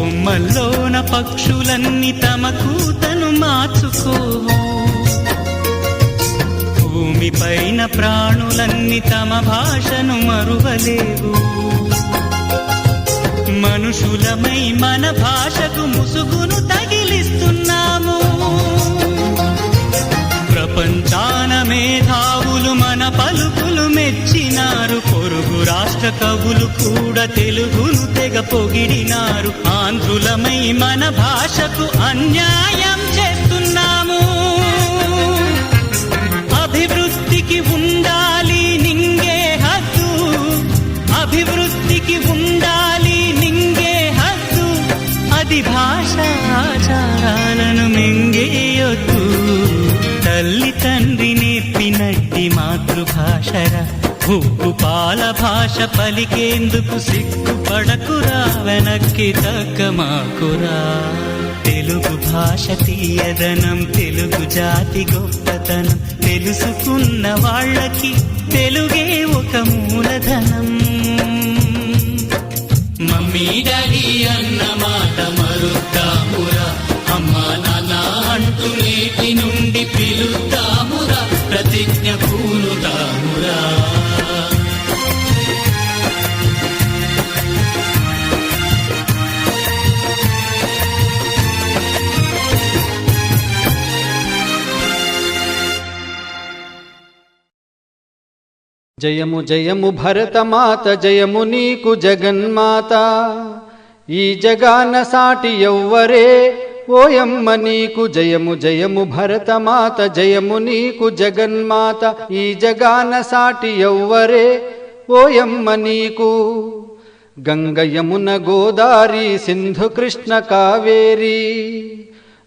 కొమ్మల్లోన పక్షులన్నీ తమ కూతను మార్చుకోవు. భూమిపైన ప్రాణులన్నీ తమ భాషను మరువలేవు. మనుషులమై మన భాషకు ముసుగును తగిలిస్తున్నాము. ప్రపంచాన మేధావులు మన పలుకులు మెచ్చినారు పొరుగు రాష్ట్ర కవులు కూడా తెలుగును తెగ పొగిడినారు. ఆంధ్రులమై మన భాషకు అన్యాయం చేస్తున్నాము. అభివృద్ధికి ఉండాలి నింగే హద్దు. అభివృద్ధికి ఉండాలి నింగే హద్దు. అది భాష ఆచారాలను మింగేయొద్దు తల్లి తండ్రి నేర్పినట్టి మాతృభాషరా. ఉప్పు పాల భాష పలికేందుకు సిగ్గుపడకురా వెనక్కి తగ్గమాకురా. తెలుగు భాష తీయదనం తెలుగు జాతి గొప్పతనం తెలుసుకున్న వాళ్ళకి తెలుగే ఒక మూలధనం. మమ్మీ డాడీ అన్న మాట మరుద్దామురా. అమ్మా నాన్న అంటూ నేటి నుండి పిలుద్దామురా జయము జయము భరతమాత జయము నీకు జగన్మాత. ఈ జగాన సాటి ఎవ్వరే ఓయమ్మ నీకు జయము జయము భరతమాత జయము నీకు జగన్మాత. ఈ జగాన సాటి ఎవ్వరే ఓయమ్మ నీకు. గంగ యమున గోదారి సింధు కృష్ణ కావేరి.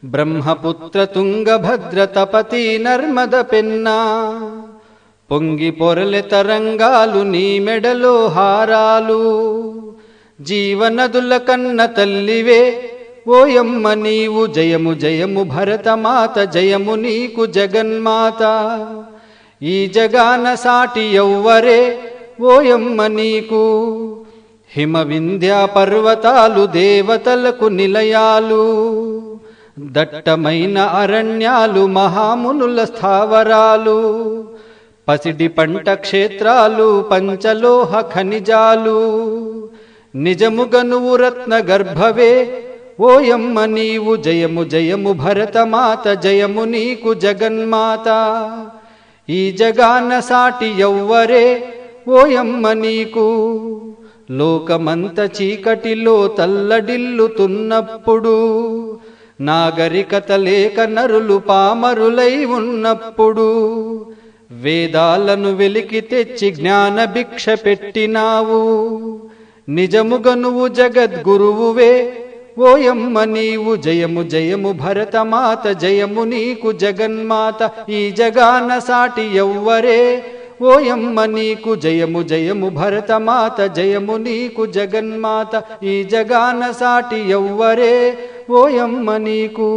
బ్రహ్మపుత్ర తుంగభద్ర తపతి నర్మద పెన్నా. పొంగి పొరలె తరంగాలు నీ మెడలో హారాలు. జీవనదుల కన్న తల్లివే ఓయమ్మ నీవు జయము జయము భరతమాత జయము నీకు జగన్మాత. ఈ జగాన సాటి ఎవ్వరే ఓయమ్మ నీకు. హిమవింధ్యా పర్వతాలు దేవతలకు నిలయాలు. దట్టమైన అరణ్యాలు మహామునుల స్థావరాలు. పసిడి పంట క్షేత్రాలు పంచలోహ ఖనిజాలు. నిజముగనువు రత్న గర్భవే. ఓయమ్మ నీవు జయము జయము భరతమాత జయము నీకు జగన్మాత. ఈ జగాన సాటి ఎవ్వరే ఓయమ్మ నీకు. లోకమంత చీకటిలో తల్లడిల్లుతున్నప్పుడు నాగరికత లేక నరులు పామరులై ఉన్నప్పుడు వేదాలను వెలికి తెచ్చి జ్ఞాన భిక్ష పెట్టినావు. నిజముగ నువ్వు జగద్గురువువే. ఓయమ్మ నీవు జయము జయము భరతమాత జయము నీకు జగన్మాత ఈ జగాన సాటి ఎవ్వరే. ఓయమ్మ నీకు జయము జయము భరతమాత జయము నీకు జగన్మాత ఈ జగాన సాటి ఎవ్వరే. ఓయమ్మ నీకు